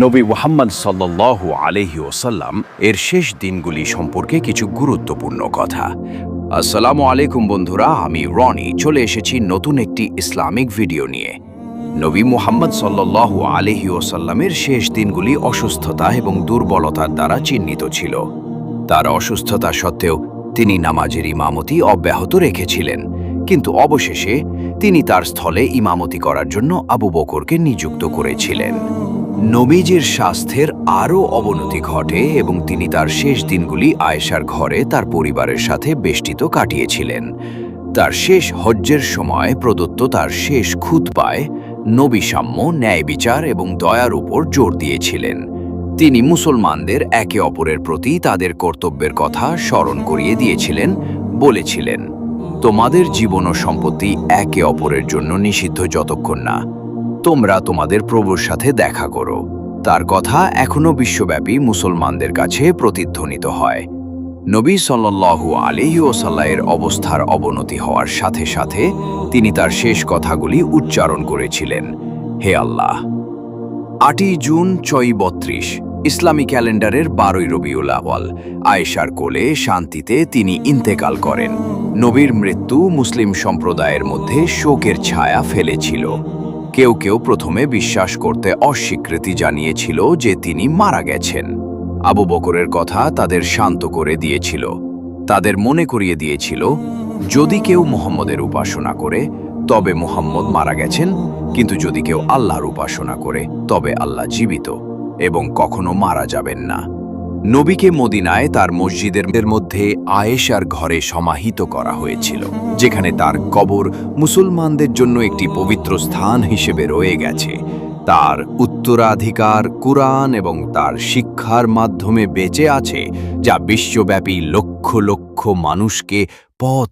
নবী মোহাম্মদ সাল্লাল্লাহু আলহি ওসাল্লাম এর শেষ দিনগুলি সম্পর্কে কিছু গুরুত্বপূর্ণ কথা। আসসালামু আলাইকুম বন্ধুরা, আমি রনি। চলে এসেছি নতুন একটি ইসলামিক ভিডিও নিয়ে। নবী মুহাম্মদ সাল্লাল্লাহু আলহি ওসাল্লামের শেষ দিনগুলি অসুস্থতা এবং দুর্বলতার দ্বারা চিহ্নিত ছিল। তার অসুস্থতা সত্ত্বেও তিনি নামাজের ইমামতি অব্যাহত রেখেছিলেন। কিন্তু অবশেষে তিনি তার স্থলে ইমামতি করার জন্য আবু বকরকে নিযুক্ত করেছিলেন। নবীজির স্বাস্থ্যের আরও অবনতি ঘটে এবং তিনি তার শেষ দিনগুলি আয়েশার ঘরে তার পরিবারের সাথে বেষ্টিত কাটিয়েছিলেন। তার শেষ হজ্জের সময় প্রদত্ত তার শেষ খুতপায় নবী সাম্য, ন্যায় বিচার এবং দয়ার উপর জোর দিয়েছিলেন। তিনি মুসলমানদের একে অপরের প্রতি তাদের কর্তব্যের কথা স্মরণ করিয়ে দিয়েছিলেন, বলেছিলেন, তোমাদের জীবন ও সম্পত্তি একে অপরের জন্য নিষিদ্ধ যতক্ষণ না। তোমরা তোমাদের প্রভুর সাথে দেখা করো। তার কথা এখনও বিশ্বব্যাপী মুসলমানদের কাছে প্রতিধ্বনিত হয়। নবী সাল্লাল্লাহু আলিহি ওসাল্লাহের অবস্থার অবনতি হওয়ার সাথে সাথে তিনি তার শেষ কথাগুলি উচ্চারণ করেছিলেন, হে আল্লাহ! আটই জুন চই বত্রিশ, ইসলামী ক্যালেন্ডারের বারোই রবিউল আওয়াল আয়েশার কোলে শান্তিতে তিনি ইন্তেকাল করেন। নবীর মৃত্যু মুসলিম সম্প্রদায়ের মধ্যে শোকের ছায়া ফেলেছিল। কেউ কেউ প্রথমে বিশ্বাস করতে অস্বীকৃতি জানিয়েছিল যে তিনি মারা গেছেন। আবু বকরের কথা তাদের শান্ত করে দিয়েছিল। তাদের মনে করিয়ে দিয়েছিল, যদি কেউ মোহাম্মদের উপাসনা করে, তবে মুহাম্মদ মারা গেছেন। কিন্তু যদি কেউ আল্লাহর উপাসনা করে, তবে আল্লাহ জীবিত এবং কখনো মারা যাবেন না। নবীকে মদিনায় তার মসজিদের মধ্যে আয়েশার ঘরে সমাহিত করা হয়েছিল, যেখানে তার কবর মুসলমানদের জন্য একটি পবিত্র স্থান হিসেবে রয়ে গেছে। তার উত্তরাধিকার কুরআন এবং তার শিক্ষার মাধ্যমে বেঁচে আছে, যা বিশ্বব্যাপী লক্ষ লক্ষ মানুষকে পথ